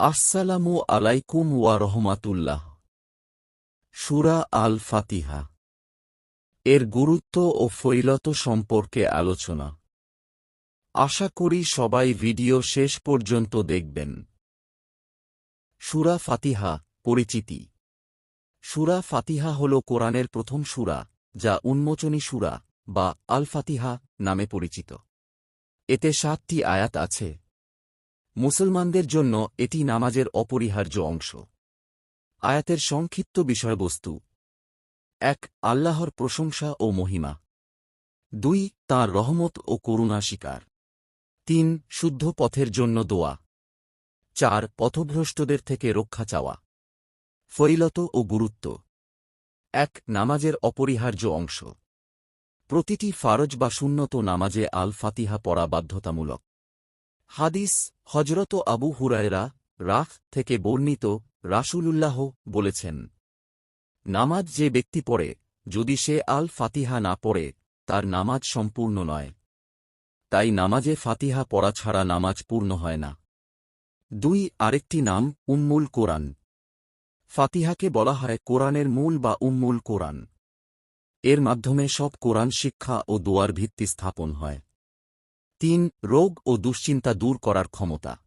আসসালামু আলাইকুম ওয়া রহমাতুল্লাহ। সুরা আল ফাতিহা এর গুরুত্ব ও ফৈলত সম্পর্কে আলোচনা। আশা করি সবাই ভিডিও শেষ পর্যন্ত দেখবেন। সুরা ফাতিহা, পরিচিতি। সুরা ফাতিহা হল কোরআনের প্রথম সুরা, যা উন্মোচনী সুরা বা আল ফাতিহা নামে পরিচিত। এতে সাতটি আয়াত আছে। মুসলমানদের জন্য এটি নামাজের অপরিহার্য অংশ। আয়াতের সংক্ষিপ্ত বিষয়বস্তু। এক, আল্লাহর প্রশংসা ও মহিমা। দুই, তাঁর রহমত ও করুণা স্বীকার তিন, শুদ্ধ পথের জন্য দোয়া। চার, পথভ্রষ্টদের থেকে রক্ষা চাওয়া। ফরিলত ও গুরুত্ব। এক, নামাজের অপরিহার্য অংশ। প্রতিটি ফারজ বা সুন্নত নামাজে আল ফাতিহা পড়া বাধ্যতামূলক। হাদিস হজরত আবু হুরায়রা রাহ থেকে বর্ণিত রাসূলুল্লাহ বলেছেন, নামাজ যে ব্যক্তি পড়ে, যদি সে আল ফাতিহা না পড়ে, তার নামাজ সম্পূর্ণ নয়। তাই নামাজে ফাতিহা পড়া ছাড়া নামাজ পূর্ণ হয় না। দুই, আরেকটি নাম উম্মুল কোরআন। ফাতিহাকে বলা হয় কোরআনের মূল বা উম্মুল কোরআন। এর মাধ্যমে সব কোরআন শিক্ষা ও দোয়ার ভিত্তি স্থাপন হয়। তিন, রোগ ও দুশ্চিন্তা দূর করার ক্ষমতা।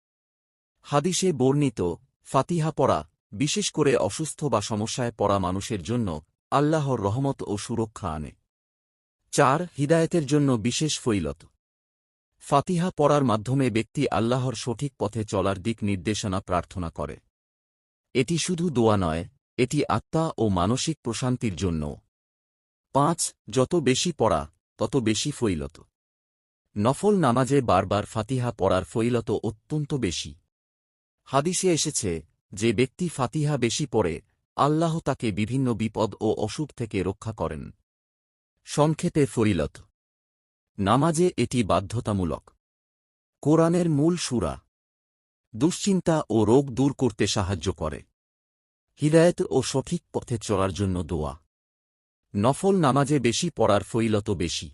হাদিসে বর্ণিত, ফাতিহা পড়া, বিশেষ করে অসুস্থ বা সমস্যায় পড়া মানুষের জন্য আল্লাহর রহমত ও সুরক্ষা আনে। চার, হিদায়তের জন্য বিশেষ ফৈলত ফাতিহা পড়ার মাধ্যমে ব্যক্তি আল্লাহর সঠিক পথে চলার দিক নির্দেশনা প্রার্থনা করে। এটি শুধু দোয়া নয়, এটি আত্মা ও মানসিক প্রশান্তির জন্য পাঁচ, যত বেশি পড়া, তত বেশি ফৈলত নফল নামাজে বারবার ফাতিহা পড়ার ফৈলত অত্যন্ত বেশি। হাদিসে এসেছে যে ব্যক্তি ফাতিহা বেশি পড়ে, আল্লাহ তাকে বিভিন্ন বিপদ ও অসুখ থেকে রক্ষা করেন। সংক্ষেপে ফরিলত নামাজে এটি বাধ্যতামূলক। কোরআনের মূল সুরা। দুশ্চিন্তা ও রোগ দূর করতে সাহায্য করে। হিদায়ত ও সঠিক পথে চলার জন্য দোয়া। নফল নামাজে বেশি পড়ার ফৈলত বেশি।